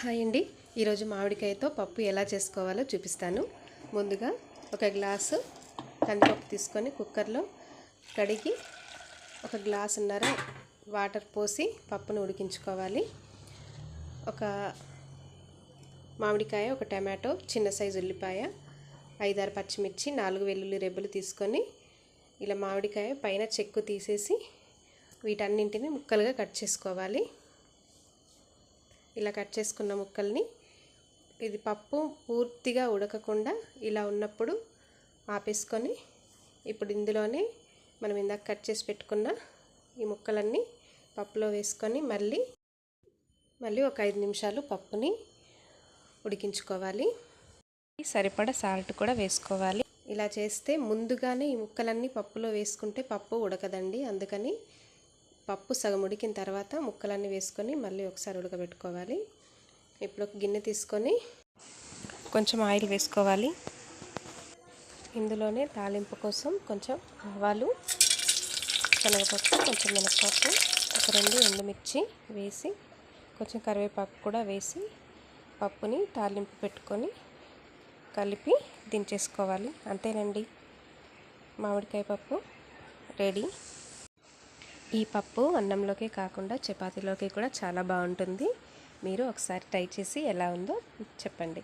Hi అండి. ఈరోజు మామిడికాయతో పప్పు ఎలా చేసుకోవాలో చూపిస్తాను. ముందుగా ఒక గ్లాసు కందిపప్పు తీసుకొని కుక్కర్లో కడిగి ఒక గ్లాసున్నర వాటర్ పోసి పప్పును ఉడికించుకోవాలి. ఒక మామిడికాయ ఒక టమాటో చిన్న సైజు ఉల్లిపాయ ఐదారు పచ్చిమిర్చి నాలుగు వెల్లుల్లి రెబ్బలు తీసుకొని ఇలా మామిడికాయ పైన చెక్కు తీసేసి వీటన్నింటిని ముక్కలుగా కట్ చేసుకోవాలి. ఇలా కట్ చేసుకున్న ముక్కల్ని ఇది పప్పు పూర్తిగా ఉడకకుండా ఇలా ఉన్నప్పుడు ఆపేసుకొని ఇప్పుడు ఇందులోనే మనం ఇందాక కట్ చేసి పెట్టుకున్న ఈ ముక్కలన్నీ పప్పులో వేసుకొని మళ్ళీ మళ్ళీ ఒక ఐదు నిమిషాలు పప్పుని ఉడికించుకోవాలి. సరిపడా సాల్ట్ కూడా వేసుకోవాలి. ఇలా చేస్తే ముందుగానే ఈ ముక్కలన్నీ పప్పులో వేసుకుంటే పప్పు ఉడకదండి. అందుకని పప్పు సగం ఉడికిన తర్వాత ముక్కలన్నీ వేసుకొని మళ్ళీ ఒకసారి ఉడకబెట్టుకోవాలి. ఇప్పుడు ఒక గిన్నె తీసుకొని కొంచెం ఆయిల్ వేసుకోవాలి. ఇందులోనే తాలింపు కోసం కొంచెం ఆవాలు శనగపప్పు కొంచెం మినపప్పు ఒక రెండు ఎండుమిర్చి వేసి కొంచెం కరివేపాకు కూడా వేసి పప్పుని తాలింపు పెట్టుకొని కలిపి దించేసుకోవాలి. అంతేనండి. మామిడికాయ పప్పు రెడీ. ఈ పప్పు అన్నంలోకే కాకుండా చపాతీలోకి కూడా చాలా బాగుంటుంది. మీరు ఒకసారి ట్రై చేసి ఎలా ఉందో చెప్పండి.